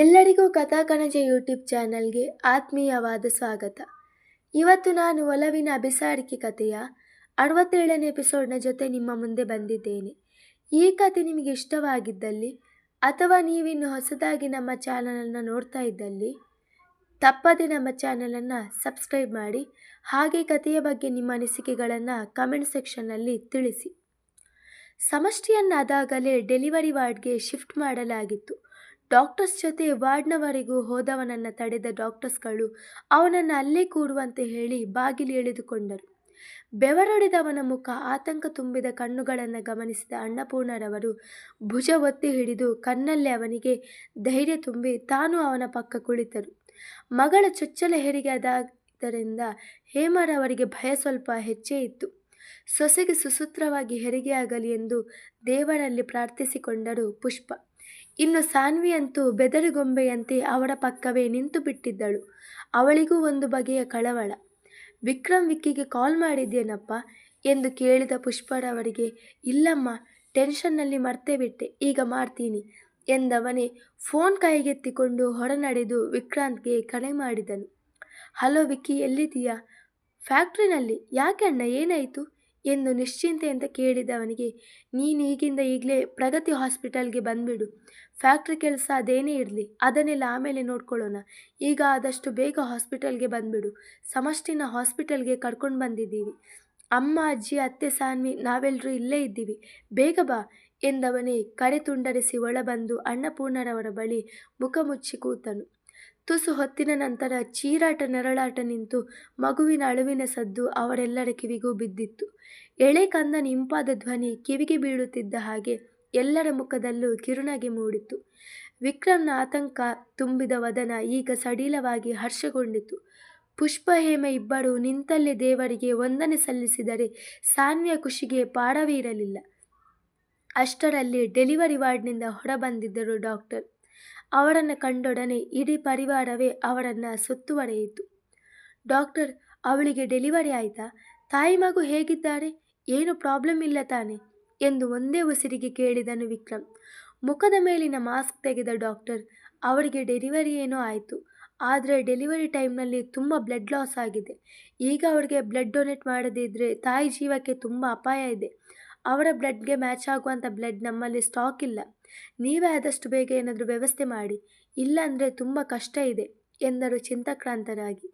ಎಲ್ಲರಿಗೂ ಕಥಾಕಣಜ ಯೂಟ್ಯೂಬ್ ಚಾನಲ್ಗೆ ಆತ್ಮೀಯವಾದ ಸ್ವಾಗತ. ಇವತ್ತು ನಾನು ಒಲವಿನ ಅಭಿಸಾರಿಕೆ ಕಥೆಯ ಅರವತ್ತೇಳನೇ ಎಪಿಸೋಡ್ನ ಜೊತೆ ನಿಮ್ಮ ಮುಂದೆ ಬಂದಿದ್ದೇನೆ. ಈ ಕತೆ ನಿಮಗೆ ಇಷ್ಟವಾಗಿದ್ದಲ್ಲಿ ಅಥವಾ ನೀವಿನ್ನು ಹೊಸದಾಗಿ ನಮ್ಮ ಚಾನಲನ್ನು ನೋಡ್ತಾ ಇದ್ದಲ್ಲಿ, ತಪ್ಪದೆ ನಮ್ಮ ಚಾನಲನ್ನು ಸಬ್ಸ್ಕ್ರೈಬ್ ಮಾಡಿ, ಹಾಗೆ ಕಥೆಯ ಬಗ್ಗೆ ನಿಮ್ಮ ಅನಿಸಿಕೆಗಳನ್ನು ಕಮೆಂಟ್ ಸೆಕ್ಷನ್ನಲ್ಲಿ ತಿಳಿಸಿ. ಸಮಷ್ಟಿಯನ್ನಾದಾಗಲೇ ಡೆಲಿವರಿ ವಾರ್ಡ್ಗೆ ಶಿಫ್ಟ್ ಮಾಡಲಾಗಿತ್ತು. ಡಾಕ್ಟರ್ಸ್ ಜೊತೆ ವಾರ್ಡ್ನವರೆಗೂ ಹೋದವನನ್ನು ತಡೆದ ಡಾಕ್ಟರ್ಸ್ಗಳು ಅವನನ್ನು ಅಲ್ಲೇ ಕೂರುವಂತೆ ಹೇಳಿ ಬಾಗಿಲು ಎಳೆದುಕೊಂಡರು. ಬೆವರೊಡೆದವನ ಮುಖ ಆತಂಕ ತುಂಬಿದ ಕಣ್ಣುಗಳನ್ನು ಗಮನಿಸಿದ ಅನ್ನಪೂರ್ಣರವರು ಭುಜ ಒತ್ತಿ ಹಿಡಿದು ಕಣ್ಣಲ್ಲೇ ಅವನಿಗೆ ಧೈರ್ಯ ತುಂಬಿ ತಾನು ಅವನ ಪಕ್ಕ ಕುಳಿತರು. ಮಗಳ ಚೊಚ್ಚಲ ಹೆರಿಗೆಯಾದ್ದರಿಂದ ಹೇಮರವರಿಗೆ ಭಯ ಸ್ವಲ್ಪ ಹೆಚ್ಚೇ ಇತ್ತು. ಸೊಸೆಗೆ ಸುಸೂತ್ರವಾಗಿ ಹೆರಿಗೆಯಾಗಲಿ ಎಂದು ದೇವರಲ್ಲಿ ಪ್ರಾರ್ಥಿಸಿಕೊಂಡರು ಪುಷ್ಪ. ಇನ್ನು ಸಾನ್ವಿ ಅಂತೂ ಬೆದರುಗೊಂಬೆಯಂತೆ ಅವಳ ಪಕ್ಕವೇ ನಿಂತು ಬಿಟ್ಟಿದ್ದಳು. ಅವಳಿಗೂ ಒಂದು ಬಗೆಯ ಕಳವಳ. ವಿಕ್ರಮ್ ವಿಕ್ಕಿಗೆ ಕಾಲ್ ಮಾಡಿದ್ದೇನಪ್ಪ ಎಂದು ಕೇಳಿದ ಪುಷ್ಪರವರಿಗೆ ಇಲ್ಲಮ್ಮ, ಟೆನ್ಷನ್ನಲ್ಲಿ ಮರ್ತೇ ಬಿಟ್ಟೆ, ಈಗ ಮಾಡ್ತೀನಿ ಎಂದವನೇ ಫೋನ್ ಕೈಗೆತ್ತಿಕೊಂಡು ಹೊರನಡೆದು ವಿಕ್ರಾಂತ್ಗೆ ಕರೆ ಮಾಡಿದನು. ಹಲೋ ವಿಕ್ಕಿ, ಎಲ್ಲಿದ್ದೀಯಾ? ಫ್ಯಾಕ್ಟ್ರಿನಲ್ಲಿ? ಯಾಕೆ ಅಣ್ಣ, ಏನಾಯಿತು? ಎಂದು ನಿಶ್ಚಿಂತೆಯಿಂದ ಕೇಳಿದವನಿಗೆ, ನೀನು ಈಗಿಂದ ಈಗಲೇ ಪ್ರಗತಿ ಹಾಸ್ಪಿಟಲ್ಗೆ ಬಂದುಬಿಡು. ಫ್ಯಾಕ್ಟ್ರಿ ಕೆಲಸ ಅದೇನೇ ಇರಲಿ, ಅದನ್ನೆಲ್ಲ ಆಮೇಲೆ ನೋಡ್ಕೊಳ್ಳೋಣ. ಈಗ ಆದಷ್ಟು ಬೇಗ ಹಾಸ್ಪಿಟಲ್ಗೆ ಬಂದುಬಿಡು. ಸಮಷ್ಟಿನ ಹಾಸ್ಪಿಟಲ್ಗೆ ಕರ್ಕೊಂಡು ಬಂದಿದ್ದೀವಿ. ಅಮ್ಮ, ಅಜ್ಜಿ, ಅತ್ತೆ, ಸಾನ್ವಿ ನಾವೆಲ್ಲರೂ ಇಲ್ಲೇ ಇದ್ದೀವಿ. ಬೇಗ ಬಾ ಎಂದವನೇ ಕಡೆ ತುಂಡರಿಸಿ ಒಳಬಂದು ಅನ್ನಪೂರ್ಣರವರ ಬಳಿ ಮುಖ ಮುಚ್ಚಿ ಕೂತನು. ತುಸು ಹೊತ್ತಿನ ನಂತರ ಚೀರಾಟ ನರಳಾಟ ನಿಂತು ಮಗುವಿನ ಅಳುವಿನ ಸದ್ದು ಅವರೆಲ್ಲರ ಕಿವಿಗೂ ಬಿದ್ದಿತ್ತು. ಎಳೆ ಕಂದನ ಇಂಪಾದ ಧ್ವನಿ ಕಿವಿಗೆ ಬೀಳುತ್ತಿದ್ದ ಹಾಗೆ ಎಲ್ಲರ ಮುಖದಲ್ಲೂ ಕಿರುನಗೆ ಮೂಡಿತು ವಿಕ್ರಮ್ನ ಆತಂಕ ತುಂಬಿದ ವದನ ಈಗ ಸಡಿಲವಾಗಿ ಹರ್ಷಗೊಂಡಿತು. ಪುಷ್ಪ ಹೇಮ ಇಬ್ಬರು ನಿಂತಲ್ಲೇ ದೇವರಿಗೆ ವಂದನೆ ಸಲ್ಲಿಸಿದರೆ ಸಾನ್ವಿಯ ಖುಷಿಗೆ ಪಾಡವೇ ಇರಲಿಲ್ಲ. ಅಷ್ಟರಲ್ಲಿ ಡೆಲಿವರಿ ವಾರ್ಡ್ನಿಂದ ಹೊರಬಂದಿದ್ದರು ಡಾಕ್ಟರ್. ಅವರನ್ನು ಕಂಡೊಡನೆ ಇಡೀ ಪರಿವಾರವೇ ಅವರನ್ನು ಸುತ್ತುವರೆಯಿತು. ಡಾಕ್ಟರ್, ಅವಳಿಗೆ ಡೆಲಿವರಿ ಆಯಿತಾ? ತಾಯಿ ಮಗು ಹೇಗಿದ್ದಾರೆ? ಏನು ಪ್ರಾಬ್ಲಮ್ ಇಲ್ಲ ತಾನೆ? ಎಂದು ಒಂದೇ ಉಸಿರಿಗೆ ಕೇಳಿದನು ವಿಕ್ರಮ್. ಮುಖದ ಮೇಲಿನ ಮಾಸ್ಕ್ ತೆಗೆದ ಡಾಕ್ಟರ್, ಅವರಿಗೆ ಡೆಲಿವರಿ ಏನೋ ಆಯಿತು. ಆದರೆ ಡೆಲಿವರಿ ಟೈಮ್ನಲ್ಲಿ ತುಂಬ ಬ್ಲಡ್ ಲಾಸ್ ಆಗಿದೆ. ಈಗ ಅವರಿಗೆ ಬ್ಲಡ್ ಡೊನೇಟ್ ಮಾಡದಿದ್ದರೆ ತಾಯಿ ಜೀವಕ್ಕೆ ತುಂಬ ಅಪಾಯ ಇದೆ. ಅವರ ಬ್ಲಡ್ಗೆ ಮ್ಯಾಚ್ ಆಗುವಂಥ ಬ್ಲಡ್ ನಮ್ಮಲ್ಲಿ ಸ್ಟಾಕ್ ಇಲ್ಲ. ನೀವೇ ಆದಷ್ಟು ಬೇಗ ಏನಾದರೂ ವ್ಯವಸ್ಥೆ ಮಾಡಿ, ಇಲ್ಲಾಂದರೆ ತುಂಬ ಕಷ್ಟ ಇದೆ, ಎಂದರು ಚಿಂತಾಕ್ರಾಂತರಾಗಿ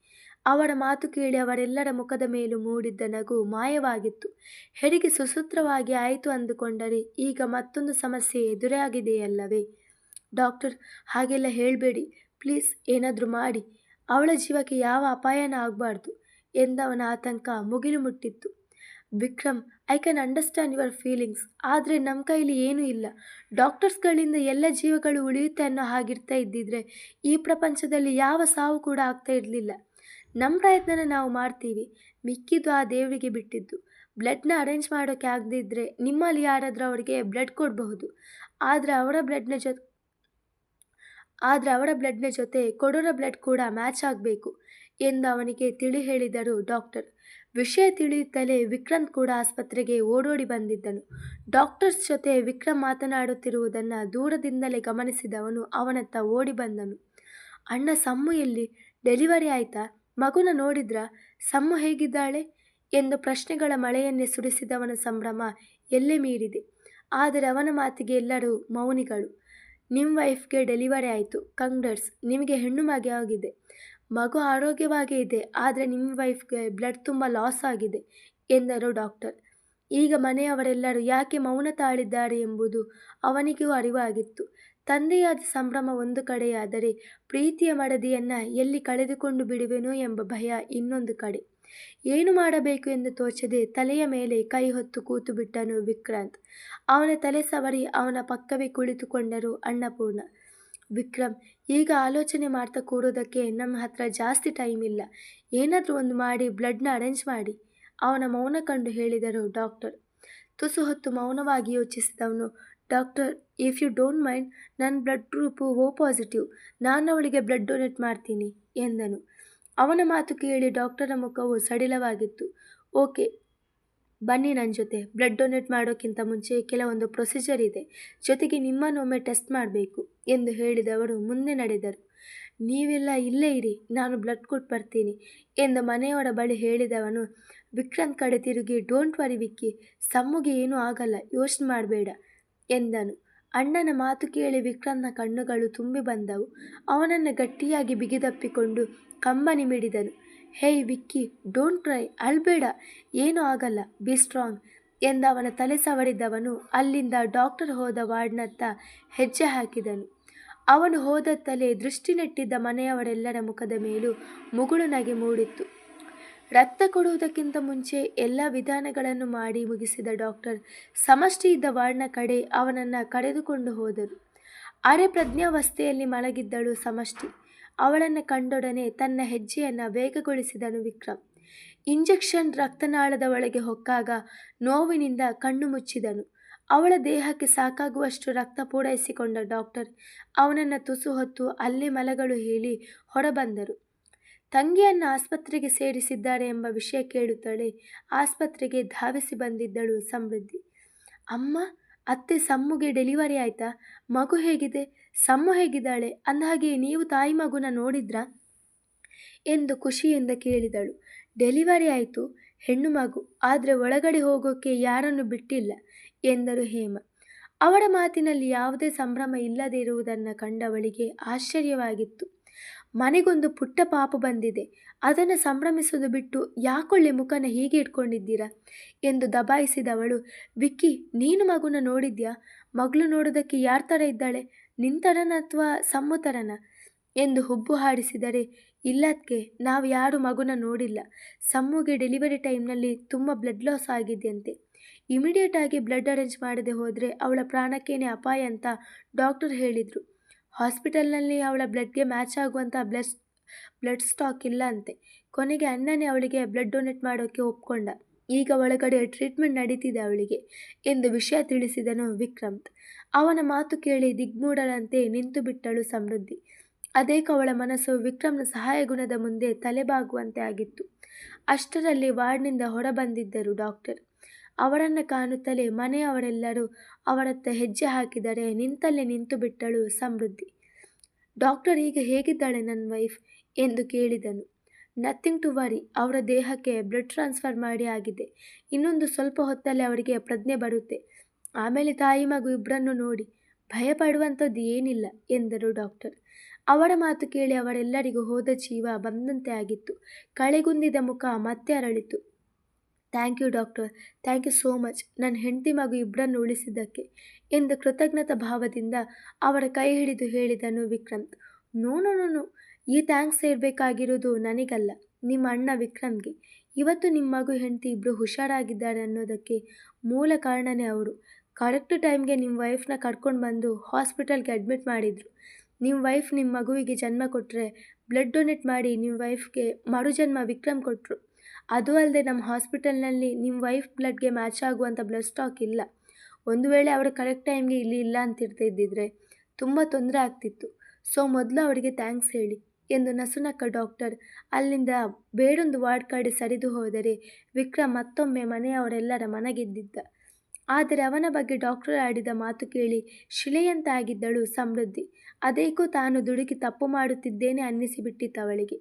ಅವರ ಮಾತು ಕೇಳಿ ಅವರೆಲ್ಲರ ಮುಖದ ಮೇಲೂ ಮೂಡಿದ್ದ ನಗು ಮಾಯವಾಗಿತ್ತು. ಹೆರಿಗೆ ಸುಸೂತ್ರವಾಗಿ ಆಯಿತು ಅಂದುಕೊಂಡರೆ ಈಗ ಮತ್ತೊಂದು ಸಮಸ್ಯೆ ಎದುರಾಗಿದೆಯಲ್ಲವೇ? ಡಾಕ್ಟರ್, ಹಾಗೆಲ್ಲ ಹೇಳಬೇಡಿ, ಪ್ಲೀಸ್ ಏನಾದರೂ ಮಾಡಿ, ಅವಳ ಜೀವಕ್ಕೆ ಯಾವ ಅಪಾಯನ ಆಗಬಾರ್ದು, ಎಂದವನ ಆತಂಕ ಮುಗಿಲು ಮುಟ್ಟಿತ್ತು. Vikram I can understand your feelings ಆದರೆ ನಮ್ಮ ಕೈಲಿ ಏನೂ ಇಲ್ಲ. ಡಾಕ್ಟರ್ಸ್ಗಳಿಂದ ಎಲ್ಲ ಜೀವಗಳು ಉಳಿಯುತ್ತೆ ಅನ್ನೋ ಹಾಗಿರ್ತಾ ಇದ್ದಿದ್ರೆ ಈ ಪ್ರಪಂಚದಲ್ಲಿ ಯಾವ ಸಾವು ಕೂಡ ಆಗ್ತಾ ಇರಲಿಲ್ಲ. ನಮ್ಮ ಪ್ರಯತ್ನನ ನಾವು ಮಾಡ್ತೀವಿ. ಮಿಕ್ಕಿದ್ದು ಆ ದೇವರಿಗೆ ಬಿಟ್ಟಿದ್ದು. ಬ್ಲಡ್ನ ಅರೇಂಜ್ ಮಾಡೋಕ್ಕೆ ಆಗದಿದ್ದರೆ ನಿಮ್ಮಲ್ಲಿ ಯಾರಾದರೂ ಅವರಿಗೆ ಬ್ಲಡ್ ಕೊಡಬಹುದು. ಆದರೆ ಅವರ ಬ್ಲಡ್ನ ಜೊತೆ ಆದರೆ ಅವರ ಬ್ಲಡ್ನ ಜೊತೆ ಕೊಡೋರ ಬ್ಲಡ್ ಕೂಡ ಮ್ಯಾಚ್ ಆಗಬೇಕು, ಎಂದು ಅವನಿಗೆ ತಿಳಿ ಹೇಳಿದರು ಡಾಕ್ಟರ್. ವಿಷಯ ತಿಳಿಯುತ್ತಲೇ ವಿಕ್ರಂತ್ ಕೂಡ ಆಸ್ಪತ್ರೆಗೆ ಓಡೋಡಿ ಬಂದಿದ್ದನು. ಡಾಕ್ಟರ್ಸ್ ಜೊತೆ ವಿಕ್ರಮ್ ಮಾತನಾಡುತ್ತಿರುವುದನ್ನು ದೂರದಿಂದಲೇ ಗಮನಿಸಿದವನು ಅವನತ್ತ ಓಡಿ ಬಂದನು. ಅಣ್ಣ, ಸಮ್ಮು ಎಲ್ಲಿ? ಡೆಲಿವರಿ ಆಯ್ತಾ? ಮಗುನ ನೋಡಿದ್ರಾ? ಸಮ್ಮು ಹೇಗಿದ್ದಾಳೆ? ಎಂದು ಪ್ರಶ್ನೆಗಳ ಮಳೆಯನ್ನೇ ಸುರಿಸಿದವನ ಸಂಭ್ರಮ ಎಲ್ಲೇ ಮೀರಿದೆ. ಆದರೆ ಅವನ ಮಾತಿಗೆ ಎಲ್ಲರೂ ಮೌನಿಗಳು. ನಿಮ್ಮ ವೈಫ್ಗೆ ಡೆಲಿವರಿ ಆಯಿತು. ಕಂಗ್ಡರ್ಸ್ ನಿಮಗೆ ಹೆಣ್ಣು ಮಗೆ ಆಗಿದೆ. ಮಗು ಆರೋಗ್ಯವಾಗೇ ಇದೆ, ಆದರೆ ನಿಮ್ಮ ವೈಫ್ಗೆ ಬ್ಲಡ್ ತುಂಬ ಲಾಸ್ ಆಗಿದೆ ಎಂದರು ಡಾಕ್ಟರ್ ಈಗ ಮನೆಯವರೆಲ್ಲರೂ ಯಾಕೆ ಮೌನ ತಾಳಿದ್ದಾರೆ ಎಂಬುದು ಅವನಿಗೂ ಅರಿವಾಗಿತ್ತು. ತಂದೆಯಾದ ಸಂಭ್ರಮ ಒಂದು ಕಡೆಯಾದರೆ ಪ್ರೀತಿಯ ಮಡದಿಯನ್ನು ಎಲ್ಲಿ ಕಳೆದುಕೊಂಡು ಬಿಡುವೆನೋ ಎಂಬ ಭಯ ಇನ್ನೊಂದು ಕಡೆ. ಏನು ಮಾಡಬೇಕು ಎಂದು ತೋಚದೆ ತಲೆಯ ಮೇಲೆ ಕೈ ಹೊತ್ತು ಕೂತು ಬಿಟ್ಟನು ವಿಕ್ರಾಂತ್. ಅವನ ತಲೆ ಸವರಿ ಅವನ ಪಕ್ಕವೇ ಕುಳಿತುಕೊಂಡರು ಅನ್ನಪೂರ್ಣ. ವಿಕ್ರಮ್, ಈಗ ಆಲೋಚನೆ ಮಾಡ್ತಾ ಕೂಡೋದಕ್ಕೆ ನಮ್ಮ ಹತ್ರ ಜಾಸ್ತಿ ಟೈಮ್ ಇಲ್ಲ. ಏನಾದರೂ ಒಂದು ಮಾಡಿ ಬ್ಲಡ್ನ ಅರೇಂಜ್ ಮಾಡಿ, ಅವನ ಮೌನ ಕಂಡು ಹೇಳಿದರು ಡಾಕ್ಟರ್ ತುಸು ಹೊತ್ತು ಮೌನವಾಗಿ ಯೋಚಿಸಿದವನು doctor if you don't mind ನನ್ನ ಬ್ಲಡ್ ಗ್ರೂಪು ಓ ಪಾಸಿಟಿವ್ ನಾನು ಅವಳಿಗೆ ಬ್ಲಡ್ ಡೊನೇಟ್ ಮಾಡ್ತೀನಿ, ಎಂದನು. ಅವನ ಮಾತು ಕೇಳಿ ಡಾಕ್ಟರ ಮುಖವು ಸಡಿಲವಾಗಿತ್ತು. ಓಕೆ ಬನ್ನಿ ನನ್ನ ಜೊತೆ. ಬ್ಲಡ್ ಡೊನೇಟ್ ಮಾಡೋಕ್ಕಿಂತ ಮುಂಚೆ ಕೆಲವೊಂದು ಪ್ರೊಸೀಜರ್ ಇದೆ. ಜೊತೆಗೆ ನಿಮ್ಮನ್ನೊಮ್ಮೆ ಟೆಸ್ಟ್ ಮಾಡಬೇಕು ಎಂದು ಹೇಳಿದವರು ಮುಂದೆ ನಡೆದರು. ನೀವೆಲ್ಲ ಇಲ್ಲೇ ಇರಿ, ನಾನು ಬ್ಲಡ್ ಕೊಟ್ಟು ಬರ್ತೀನಿ ಎಂದು ಮನೆಯವರ ಬಳಿ ಹೇಳಿದವನು ವಿಕ್ರಾಂತ್ ಕಡೆ ತಿರುಗಿ ಡೋಂಟ್ ವರಿ ವಿಕ್ಕಿ, ಸಮ್ಮುಗೆ ಏನೂ ಆಗಲ್ಲ, ಯೋಚನೆ ಮಾಡಬೇಡ ಎಂದನು. ಅಣ್ಣನ ಮಾತು ಕೇಳಿ ವಿಕ್ರಂತ್ನ ಕಣ್ಣುಗಳು ತುಂಬಿ ಬಂದವು. ಅವನನ್ನು ಗಟ್ಟಿಯಾಗಿ ಬಿಗಿದಪ್ಪಿಕೊಂಡು ಕಂಬನಿ ಮಿಡಿದನು. ಹೇಯ್ ವಿಕ್ಕಿ, ಡೋಂಟ್ ಟ್ರೈ, ಅಳ್ಬೇಡ, ಏನೂ ಆಗಲ್ಲ, ಬಿ ಸ್ಟ್ರಾಂಗ್ ಎಂದು ಅವನ ತಲೆ ಸವರಿದವನು ಅಲ್ಲಿಂದ ಡಾಕ್ಟರ್ ಹೋದ ವಾರ್ಡ್ನತ್ತ ಹೆಜ್ಜೆ ಹಾಕಿದನು. ಅವನು ಹೋದತ್ತಲೇ ದೃಷ್ಟಿ ನೆಟ್ಟಿದ್ದ ಮನೆಯವರೆಲ್ಲರ ಮುಖದ ಮೇಲೂ ಮುಗುಳು ನಗೆ ಮೂಡಿತ್ತು. ರಕ್ತ ಕೊಡುವುದಕ್ಕಿಂತ ಮುಂಚೆ ಎಲ್ಲ ವಿಧಾನಗಳನ್ನು ಮಾಡಿ ಮುಗಿಸಿದ ಡಾಕ್ಟರ್ ಸಮಷ್ಟಿ ಇದ್ದ ವಾರ್ಡ್ನ ಕಡೆ ಅವನನ್ನು ಕರೆದುಕೊಂಡು ಹೋದರು. ಅರೆ ಪ್ರಜ್ಞಾವಸ್ಥೆಯಲ್ಲಿ ಮಲಗಿದ್ದಳು ಸಮಷ್ಟಿ. ಅವಳನ್ನು ಕಂಡೊಡನೆ ತನ್ನ ಹೆಜ್ಜೆಯನ್ನು ವೇಗಗೊಳಿಸಿದನು ವಿಕ್ರಮ್. ಇಂಜೆಕ್ಷನ್ ರಕ್ತನಾಳದ ಒಳಗೆ ಹೊಕ್ಕಾಗ ನೋವಿನಿಂದ ಕಣ್ಣು ಮುಚ್ಚಿದನು. ಅವಳ ದೇಹಕ್ಕೆ ಸಾಕಾಗುವಷ್ಟು ರಕ್ತ ಪೂರೈಸಿಕೊಂಡ ಡಾಕ್ಟರ್ ಅವನನ್ನು ತುಸು ಹೊತ್ತು ಅಲ್ಲೇ ಮಲಗಳು ಹೇಳಿ ಹೊರಬಂದರು. ತಂಗಿಯನ್ನು ಆಸ್ಪತ್ರೆಗೆ ಸೇರಿಸಿದ್ದಾರೆ ಎಂಬ ವಿಷಯ ಕೇಳುತ್ತಲೇ ಆಸ್ಪತ್ರೆಗೆ ಧಾವಿಸಿ ಬಂದಿದ್ದಳು ಸಮೃದ್ಧಿ. ಅಮ್ಮ, ಅತ್ತೆ ಸಮ್ಮುಗೆ ಡೆಲಿವರಿ ಆಯ್ತಾ? ಮಗು ಹೇಗಿದೆ? ಸಮ್ಮು ಹೇಗಿದ್ದಾಳೆ? ಅಂದಹಾಗೆ ನೀವು ತಾಯಿ ಮಗುನ ನೋಡಿದ್ರಾ ಎಂದು ಖುಷಿಯಿಂದ ಕೇಳಿದಳು. ಡೆಲಿವರಿ ಆಯಿತು, ಹೆಣ್ಣು ಮಗು, ಆದರೆ ಒಳಗಡೆ ಹೋಗೋಕ್ಕೆ ಯಾರನ್ನು ಬಿಟ್ಟಿಲ್ಲ ಎಂದರು ಹೇಮ. ಅವರ ಮಾತಿನಲ್ಲಿ ಯಾವುದೇ ಸಂಭ್ರಮ ಇಲ್ಲದೇ ಇರುವುದನ್ನು ಕಂಡವಳಿಗೆ ಆಶ್ಚರ್ಯವಾಗಿತ್ತು. ಮನೆಗೊಂದು ಪುಟ್ಟ ಪಾಪು ಬಂದಿದೆ. ಅದನ್ನು ಸಂಭ್ರಮಿಸೋದು ಬಿಟ್ಟು ಯಾಕೊಳ್ಳೆ ಮುಖನ ಹೀಗೆ ಇಟ್ಕೊಂಡಿದ್ದೀರಾ ಎಂದು ದಬಾಯಿಸಿದವಳು. ವಿಕ್ಕಿ, ನೀನು ಮಗುನ ನೋಡಿದ್ಯಾ? ಮಗಳು ನೋಡೋದಕ್ಕೆ ಯಾರ ಥರ ಇದ್ದಾಳೆ? ನಿಂತರನ ಅಥವಾ ಸಮ್ಮುತರನ ಎಂದು ಹುಬ್ಬು ಹಾಡಿಸಿದರೆ ಇಲ್ಲದಕ್ಕೆ ನಾವು ಯಾರು ಮಗುನ ನೋಡಿಲ್ಲ. ಸಮ್ಮುಗೆ ಡೆಲಿವರಿ ಟೈಮ್ನಲ್ಲಿ ತುಂಬ ಬ್ಲಡ್ ಲಾಸ್ ಆಗಿದೆಯಂತೆ. ಇಮಿಡಿಯೇಟಾಗಿ ಬ್ಲಡ್ ಅರೇಂಜ್ ಮಾಡದೆ ಹೋದರೆ ಅವಳ ಪ್ರಾಣಕ್ಕೇನೆ ಅಪಾಯ ಅಂತ ಡಾಕ್ಟರ್ ಹೇಳಿದರು. ಹಾಸ್ಪಿಟಲ್ನಲ್ಲಿ ಅವಳ ಬ್ಲಡ್ಗೆ ಮ್ಯಾಚ್ ಆಗುವಂಥ ಬ್ಲಡ್ ಬ್ಲಡ್ ಸ್ಟಾಕ್ ಇಲ್ಲ ಅಂತೆ. ಕೊನೆಗೆ ಅಣ್ಣನೇ ಅವಳಿಗೆ ಬ್ಲಡ್ ಡೊನೇಟ್ ಮಾಡೋಕ್ಕೆ ಒಪ್ಕೊಂಡ. ಈಗ ಒಳಗಡೆ ಟ್ರೀಟ್ಮೆಂಟ್ ನಡೀತಿದೆ ಅವಳಿಗೆ ಎಂದು ವಿಷಯ ತಿಳಿಸಿದನು ವಿಕ್ರಮ್. ಅವನ ಮಾತು ಕೇಳಿ ದಿಗ್ಮೂಢಳಂತೆ ನಿಂತು ಬಿಟ್ಟಳು ಸಮೃದ್ಧಿ. ಅದೇಕ ಅವಳ ಮನಸ್ಸು ವಿಕ್ರಮ್ನ ಸಹಾಯ ಗುಣದ ಮುಂದೆ ತಲೆಬಾಗುವಂತೆ ಆಗಿತ್ತು. ಅಷ್ಟರಲ್ಲಿ ವಾರ್ಡ್ನಿಂದ ಹೊರಬಂದಿದ್ದರು ಡಾಕ್ಟರ್. ಅವರನ್ನು ಕಾಣುತ್ತಲೇ ಮನೆಯವರೆಲ್ಲರೂ ಅವರತ್ತ ಹೆಜ್ಜೆ ಹಾಕಿದರೆ ನಿಂತಲ್ಲೇ ನಿಂತು ಬಿಟ್ಟಳು ಸಮೃದ್ಧಿ. ಡಾಕ್ಟರ್ ಈಗ ಹೇಗಿದ್ದಾಳೆ ನನ್ನ ವೈಫ್? ಎಂದು ಕೇಳಿದನು. ನಥಿಂಗ್ ಟು ವರಿ ಅವರ ದೇಹಕ್ಕೆ ಬ್ಲಡ್ ಟ್ರಾನ್ಸ್ಫರ್ ಮಾಡಿ ಆಗಿದೆ. ಇನ್ನೊಂದು ಸ್ವಲ್ಪ ಹೊತ್ತಲ್ಲಿ ಅವರಿಗೆ ಪ್ರಜ್ಞೆ ಬರುತ್ತೆ. ಆಮೇಲೆ ತಾಯಿ ಮಗು ಇಬ್ಬರನ್ನು ನೋಡಿ ಭಯಪಡುವಂಥದ್ದು ಏನಿಲ್ಲ ಎಂದರು ಡಾಕ್ಟರ್ ಅವರ ಮಾತು ಕೇಳಿ ಅವರೆಲ್ಲರಿಗೂ ಹೋದ ಜೀವ ಬಂದಂತೆ ಆಗಿತ್ತು. ಕಳೆಗುಂದಿದ ಮುಖ ಮತ್ತೆ ಅರಳಿತು. Thank you doctor thank you so much ನನ್ನ ಹೆಂಡತಿ ಮಗು ಇಬ್ಬರನ್ನು ಉಳಿಸಿದ್ದಕ್ಕೆ ಎಂದು ಕೃತಜ್ಞತಾ ಭಾವದಿಂದ ಅವರ ಕೈ ಹಿಡಿದು ಹೇಳಿದನು ವಿಕ್ರಂತ್ ನೋ ನೋ ನೋ. ಈ ಥ್ಯಾಂಕ್ಸ್ ಹೇಳಬೇಕಾಗಿರೋದು ನನಗಲ್ಲ, ನಿಮ್ಮ ಅಣ್ಣ ವಿಕ್ರಮ್ಗೆ. ಇವತ್ತು ನಿಮ್ಮ ಮಗು ಹೆಂಡತಿ ಇಬ್ಬರು ಹುಷಾರಾಗಿದ್ದಾರೆ ಅನ್ನೋದಕ್ಕೆ ಮೂಲ ಕಾರಣನೇ ಅವರು. ಕರೆಕ್ಟ್ ಟೈಮ್ಗೆ ನಿಮ್ಮ ವೈಫ್ನ ಕರ್ಕೊಂಡು ಬಂದು ಹಾಸ್ಪಿಟಲ್ಗೆ ಅಡ್ಮಿಟ್ ಮಾಡಿದರು. ನಿಮ್ಮ ವೈಫ್ ನಿಮ್ಮ ಮಗುವಿಗೆ ಜನ್ಮ ಕೊಟ್ಟರೆ ಬ್ಲಡ್ ಡೊನೇಟ್ ಮಾಡಿ ನಿಮ್ಮ ವೈಫ್ಗೆ ಮರುಜನ್ಮ ವಿಕ್ರಮ್ ಕೊಟ್ಟರು ಅದು ಅಲ್ಲದೆ ನಮ್ಮ ಹಾಸ್ಪಿಟಲ್ನಲ್ಲಿ ನಿಮ್ಮ ವೈಫ್ ಬ್ಲಡ್ಗೆ ಮ್ಯಾಚ್ ಆಗುವಂಥ ಬ್ಲಡ್ ಸ್ಟಾಕ್ ಇಲ್ಲ. ಒಂದು ವೇಳೆ ಅವರು ಕರೆಕ್ಟ್ ಟೈಮ್ಗೆ ಇಲ್ಲಿ ಇಲ್ಲ ಅಂತಿರ್ತಿದ್ದಿದ್ರೆ ತುಂಬ ತೊಂದರೆ ಆಗ್ತಿತ್ತು. ಸೊ ಮೊದಲು ಅವರಿಗೆ ಥ್ಯಾಂಕ್ಸ್ ಹೇಳಿ. ಎಂದು ನಸುನಕ್ಕ ಡಾಕ್ಟರ್. ಅಲ್ಲಿಂದ ಬೇಡೊಂದು ವಾರ್ಡ್ ಕಡೆ ಸರಿದು ಹೋದರೆ ವಿಕ್ರಮ್ ಮತ್ತೊಮ್ಮೆ ಮನೆಯವರೆಲ್ಲರ ಮನಗೆದ್ದಿದ್ದ. ಆದರೆ ಅವನ ಬಗ್ಗೆ ಡಾಕ್ಟರ್ ಆಡಿದ ಮಾತು ಕೇಳಿ ಶಿಲೆಯಂತಾಗಿದ್ದಳು ಸಮೃದ್ಧಿ. ಅದೇಕೋ ತಾನು ದುಡುಕಿ ತಪ್ಪು ಮಾಡುತ್ತಿದ್ದೇನೆ ಅನ್ನಿಸಿಬಿಟ್ಟಿತ್ತು ಅವಳಿಗೆ.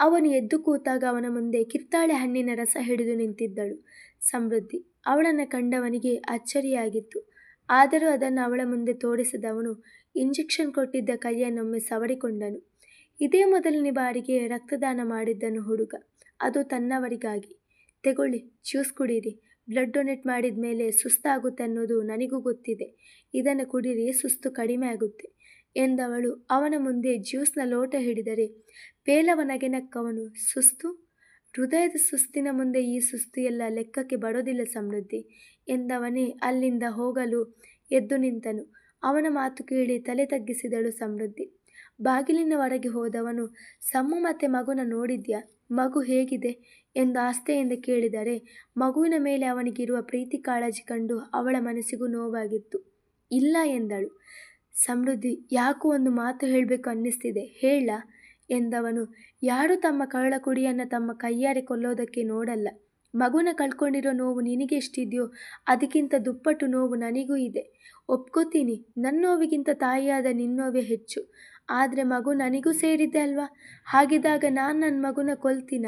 ಅವನು ಎದ್ದು ಕೂತಾಗ ಅವನ ಮುಂದೆ ಕಿತ್ತಾಳೆ ಹಣ್ಣಿನ ರಸ ಹಿಡಿದು ನಿಂತಿದ್ದಳು ಸಮೃದ್ಧಿ. ಅವಳನ್ನು ಕಂಡವನಿಗೆ ಅಚ್ಚರಿಯಾಗಿತ್ತು. ಆದರೂ ಅದನ್ನು ಅವಳ ಮುಂದೆ ತೋರಿಸಿದವನು ಇಂಜೆಕ್ಷನ್ ಕೊಟ್ಟಿದ್ದ ಕೈಯನ್ನೊಮ್ಮೆ ಸವರಿಕೊಂಡನು. ಇದೇ ಮೊದಲನೇ ಬಾರಿಗೆ ರಕ್ತದಾನ ಮಾಡಿದ್ದನು ಹುಡುಗ. ಅದು ತನ್ನವರಿಗಾಗಿ. ತೆಗೊಳ್ಳಿ, ಜ್ಯೂಸ್ ಕುಡೀರಿ. ಬ್ಲಡ್ ಡೊನೇಟ್ ಮಾಡಿದ ಮೇಲೆ ಸುಸ್ತಾಗುತ್ತೆ ಅನ್ನೋದು ನನಗೂ ಗೊತ್ತಿದೆ. ಇದನ್ನು ಕುಡೀರಿ, ಸುಸ್ತು ಕಡಿಮೆ ಆಗುತ್ತೆ ಎಂದವಳು. ಅವನ ಮುಂದೆ ಜ್ಯೂಸ್ನ ಲೋಟ ಹಿಡಿದರೆ ಪೇಲವ ನಗೆನಕ್ಕವನು ಸುಸ್ತು? ಹೃದಯದ ಸುಸ್ತಿನ ಮುಂದೆ ಈ ಸುಸ್ತು ಎಲ್ಲ ಲೆಕ್ಕಕ್ಕೆ ಬರೋದಿಲ್ಲ ಸಮೃದ್ಧಿ ಎಂದವನೇ ಅಲ್ಲಿಂದ ಹೋಗಲು ಎದ್ದು ನಿಂತನು. ಅವನ ಮಾತು ಕೇಳಿ ತಲೆ ತಗ್ಗಿಸಿದಳು ಸಮೃದ್ಧಿ. ಬಾಗಿಲಿನ ಹೊರಗೆ ಹೋದವನು, ಸಮ್ಮು ಮತ್ತೆ ಮಗುನ ನೋಡಿದ್ಯಾ? ಮಗು ಹೇಗಿದೆ? ಎಂದು ಆಸ್ತೆಯಿಂದ ಕೇಳಿದರೆ, ಮಗುವಿನ ಮೇಲೆ ಅವನಿಗಿರುವ ಪ್ರೀತಿ ಕಾಳಜಿ ಕಂಡು ಅವಳ ಮನಸ್ಸಿಗೂ ನೋವಾಗಿತ್ತು. ಇಲ್ಲ ಎಂದಳು. ಸಮೃದ್ಧಿ, ಯಾಕೋ ಒಂದು ಮಾತು ಹೇಳಬೇಕು ಅನ್ನಿಸ್ತಿದೆ, ಹೇಳ ಎಂದವನು. ಯಾರು ತಮ್ಮ ಕಳ್ಳ ಕುಡಿಯನ್ನು ತಮ್ಮ ಕೈಯಾರೆ ಕೊಲ್ಲೋದಕ್ಕೆ ನೋಡಲ್ಲ. ಮಗುನ ಕಳ್ಕೊಂಡಿರೋ ನೋವು ನಿನಗೆ ಎಷ್ಟಿದೆಯೋ, ಅದಕ್ಕಿಂತ ದುಪ್ಪಟ್ಟು ನೋವು ನನಗೂ ಇದೆ. ಒಪ್ಕೋತೀನಿ ನನ್ನ ನೋವಿಗಿಂತ ತಾಯಿಯಾದ ನಿನ್ನೋವೇ ಹೆಚ್ಚು. ಆದರೆ ಮಗು ನನಗೂ ಸೇರಿದ್ದೆ ಅಲ್ವಾ? ಹಾಗಿದ್ದಾಗ ನಾನು ನನ್ನ ಮಗುನ ಕೊಲ್ತೀನ?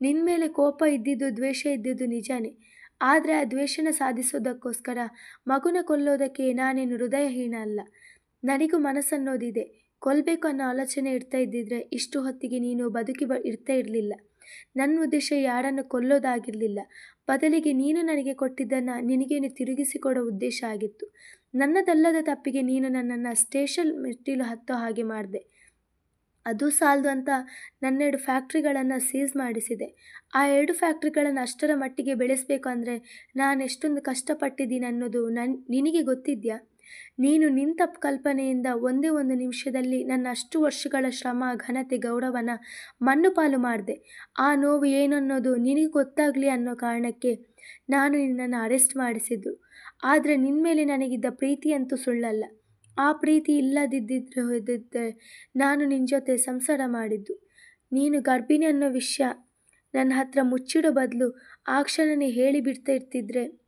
ನಿನ್ನ ಮೇಲೆ ಕೋಪ ಇದ್ದಿದ್ದು, ದ್ವೇಷ ಇದ್ದಿದ್ದು ನಿಜಾನೇ. ಆದರೆ ಆ ದ್ವೇಷನ ಸಾಧಿಸೋದಕ್ಕೋಸ್ಕರ ಮಗುನ ಕೊಲ್ಲೋದಕ್ಕೆ ನಾನೇನು ಹೃದಯಹೀನ ಅಲ್ಲ. ನನಗೂ ಮನಸ್ಸನ್ನೋದಿದೆ. ಕೊಲ್ಲಬೇಕು ಅನ್ನೋ ಆಲೋಚನೆ ಇಡ್ತಾ ಇದ್ದಿದ್ರೆ ಇಷ್ಟು ಹೊತ್ತಿಗೆ ನೀನು ಬದುಕಿ ಬ, ಇರ್ತಾ ಇರಲಿಲ್ಲ. ನನ್ನ ಉದ್ದೇಶ ಯಾರನ್ನು ಕೊಲ್ಲೋದಾಗಿರಲಿಲ್ಲ. ಬದಲಿಗೆ ನೀನು ನನಗೆ ಕೊಟ್ಟಿದ್ದನ್ನು ನಿನಗೇನು ತಿರುಗಿಸಿಕೊಡೋ ಉದ್ದೇಶ ಆಗಿತ್ತು. ನನ್ನದಲ್ಲದ ತಪ್ಪಿಗೆ ನೀನು ನನ್ನನ್ನು ಸ್ಟೇಷನ್ ಮೆಟ್ಟಿಲು ಹತ್ತೋ ಹಾಗೆ ಮಾಡಿದೆ. ಅದು ಸಾಲದು ಅಂತ ನನ್ನೆರಡು ಫ್ಯಾಕ್ಟ್ರಿಗಳನ್ನು ಸೀಸ್ ಮಾಡಿಸಿದೆ. ಆ ಎರಡು ಫ್ಯಾಕ್ಟ್ರಿಗಳನ್ನು ಅಷ್ಟರ ಮಟ್ಟಿಗೆ ಬೆಳೆಸಬೇಕು ಅಂದರೆ ನಾನು ಎಷ್ಟೊಂದು ಕಷ್ಟಪಟ್ಟಿದ್ದೀನಿ ಅನ್ನೋದು ನನ್ ನಿನಗೆ ಗೊತ್ತಿದೆಯಾ? ನೀನು ನಿಂತ ಕಲ್ಪನೆಯಿಂದ ಒಂದೇ ಒಂದು ನಿಮಿಷದಲ್ಲಿ ನನ್ನ ಅಷ್ಟು ವರ್ಷಗಳ ಶ್ರಮ, ಘನತೆ, ಗೌರವನ ಮಣ್ಣು ಪಾಲು ಮಾಡಿದೆ. ಆ ನೋವು ಏನನ್ನೋದು ನಿನಗೆ ಗೊತ್ತಾಗಲಿ ಅನ್ನೋ ಕಾರಣಕ್ಕೆ ನಾನು ನಿನ್ನನ್ನು ಅರೆಸ್ಟ್ ಮಾಡಿಸಿದ್ದು. ಆದರೆ ನಿನ್ನ ಮೇಲೆ ನನಗಿದ್ದ ಪ್ರೀತಿ ಅಂತೂ ಸುಳ್ಳಲ್ಲ. ಆ ಪ್ರೀತಿ ಇಲ್ಲದಿದ್ದರೆ ನಾನು ನಿನ್ನ ಜೊತೆ ಸಂಸಾರ ಮಾಡಿದ್ದು. ನೀನು ಗರ್ಭಿಣಿ ಅನ್ನೋ ವಿಷಯ ನನ್ನ ಹತ್ರ ಮುಚ್ಚಿಡೋ ಬದಲು ಆ ಕ್ಷಣನೇ ಹೇಳಿಬಿಡ್ತಾ ಇರ್ತಿದ್ರೆ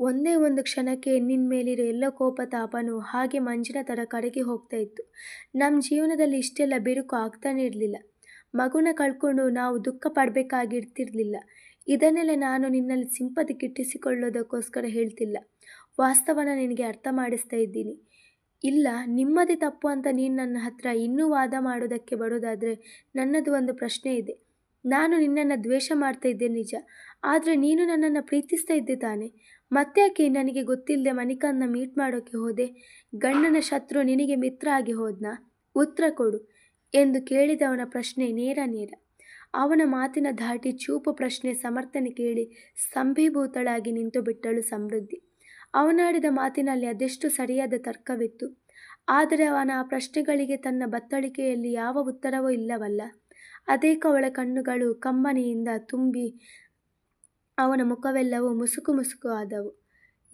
ಒಂದೇ ಒಂದು ಕ್ಷಣಕ್ಕೆ ನಿನ್ನ ಮೇಲಿರೋ ಎಲ್ಲ ಕೋಪ ತಾಪನೂ ಹಾಗೆ ಮಂಜಿನ ಥರ ಕರಗಿ ಹೋಗ್ತಾ ಇತ್ತು. ನಮ್ಮ ಜೀವನದಲ್ಲಿ ಇಷ್ಟೆಲ್ಲ ಬಿರುಕು ಆಗ್ತಾನೆ ಇರಲಿಲ್ಲ. ಮಗುನ ಕಳ್ಕೊಂಡು ನಾವು ದುಃಖ ಪಡಬೇಕಾಗಿರ್ತಿರ್ಲಿಲ್ಲ. ಇದನ್ನೆಲ್ಲ ನಾನು ನಿನ್ನಲ್ಲಿ ಸಿಂಪತಿ ಗಿಟ್ಟಿಸಿಕೊಳ್ಳೋದಕ್ಕೋಸ್ಕರ ಹೇಳ್ತಿಲ್ಲ. ವಾಸ್ತವನ ನಿನಗೆ ಅರ್ಥ ಮಾಡಿಸ್ತಾ ಇದ್ದೀನಿ. ಇಲ್ಲ, ನಿಮ್ಮದೇ ತಪ್ಪು ಅಂತ ನೀನು ನನ್ನ ಹತ್ರ ಇನ್ನೂ ವಾದ ಮಾಡೋದಕ್ಕೆ ಬರೋದಾದರೆ ನನ್ನದು ಒಂದು ಪ್ರಶ್ನೆ ಇದೆ. ನಾನು ನಿನ್ನನ್ನು ದ್ವೇಷ ಮಾಡ್ತಾ ಇದ್ದೆ ನಿಜ. ಆದರೆ ನೀನು ನನ್ನನ್ನು ಪ್ರೀತಿಸ್ತಾ ಇದ್ದೆ ತಾನೆ. ಮತ್ತ್ಯಾಕೆ ನನಗೆ ಗೊತ್ತಿಲ್ಲದೆ ಮಣಿಕನ್ನ ಮೀಟ್ ಮಾಡೋಕ್ಕೆ ಹೋದೆ. ಗಂಡನ ಶತ್ರು ನಿನಗೆ ಮಿತ್ರ ಆಗಿ ಹೋದ್ನಾ? ಉತ್ತರ ಕೊಡು ಎಂದು ಕೇಳಿದವನ ಪ್ರಶ್ನೆ ನೇರ ನೇರ. ಅವನ ಮಾತಿನ ಧಾಟಿ ಚೂಪು ಪ್ರಶ್ನೆ ಸಮರ್ಥನೆ ಕೇಳಿ ಸಂಭೀಭೂತಳಾಗಿ ನಿಂತು ಬಿಟ್ಟಳು ಸಮೃದ್ಧಿ. ಅವನಾಡಿದ ಮಾತಿನಲ್ಲಿ ಅದೆಷ್ಟು ಸರಿಯಾದ ತರ್ಕವಿತ್ತು. ಆದರೆ ಅವನ ಆ ಪ್ರಶ್ನೆಗಳಿಗೆ ತನ್ನ ಬತ್ತಳಿಕೆಯಲ್ಲಿ ಯಾವ ಉತ್ತರವೂ ಇಲ್ಲವಲ್ಲ. ಅದೇಕ ಅವಳ ಕಣ್ಣುಗಳು ಕಂಬನಿಯಿಂದ ತುಂಬಿ ಅವನ ಮುಖವೆಲ್ಲವೂ ಮುಸುಕು ಮುಸುಕು ಆದವು.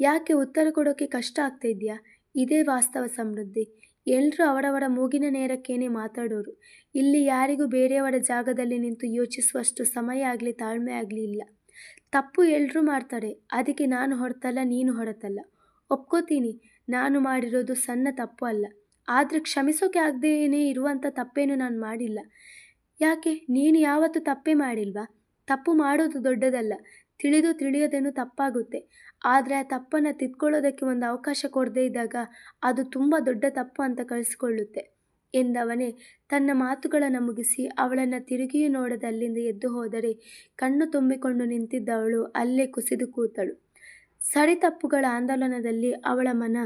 ಯಾಕೆ ಉತ್ತರ ಕೊಡೋಕ್ಕೆ ಕಷ್ಟ ಆಗ್ತಾ ಇದೆಯಾ ಇದೇ ವಾಸ್ತವ ಸಮೃದ್ಧಿ. ಎಲ್ಲರೂ ಅವರವರ ಮೂಗಿನ ನೇರಕ್ಕೇನೆ ಮಾತಾಡೋರು. ಇಲ್ಲಿ ಯಾರಿಗೂ ಬೇರೆಯವರ ಜಾಗದಲ್ಲಿ ನಿಂತು ಯೋಚಿಸುವಷ್ಟು ಸಮಯ ಆಗಲಿ ತಾಳ್ಮೆ ಆಗಲಿ ಇಲ್ಲ. ತಪ್ಪು ಎಲ್ಲರೂ ಮಾಡ್ತಾರೆ. ಅದಕ್ಕೆ ನಾನು ಹೊಡೆತಲ್ಲ ನೀನು ಹೊಡೆತಲ್ಲ ಒಪ್ಕೋತೀನಿ, ನಾನು ಮಾಡಿರೋದು ಸಣ್ಣ ತಪ್ಪು ಅಲ್ಲ. ಆದರೆ ಕ್ಷಮಿಸೋಕೆ ಆಗದೇನೆ ಇರುವಂಥ ತಪ್ಪೇನು ನಾನು ಮಾಡಿಲ್ಲ. ಯಾಕೆ? ನೀನು ಯಾವತ್ತೂ ತಪ್ಪೇ ಮಾಡಿಲ್ವಾ? ತಪ್ಪು ಮಾಡೋದು ದೊಡ್ಡದಲ್ಲ. ತಿಳಿದು ತಿಳಿಯೋದೇನು ತಪ್ಪಾಗುತ್ತೆ. ಆದರೆ ಆ ತಪ್ಪನ್ನು ತಿದ್ಕೊಳ್ಳೋದಕ್ಕೆ ಒಂದು ಅವಕಾಶ ಕೊಡದೇ ಇದ್ದಾಗ ಅದು ತುಂಬ ದೊಡ್ಡ ತಪ್ಪು ಅಂತ ಕಳಿಸ್ಕೊಳ್ಳುತ್ತೆ. ಎಂದವನೇ, ತನ್ನ ಮಾತುಗಳನ್ನು ಮುಗಿಸಿ ಅವಳನ್ನು ತಿರುಗಿಯೂ ನೋಡದೆ ಅಲ್ಲಿಂದ ಎದ್ದು ಹೋದರೆ ಕಣ್ಣು ತುಂಬಿಕೊಂಡು ನಿಂತಿದ್ದವಳು ಅಲ್ಲೇ ಕುಸಿದು ಕೂತಳು. ಸರಿ ತಪ್ಪುಗಳ ಆಂದೋಲನದಲ್ಲಿ ಅವಳ ಮನ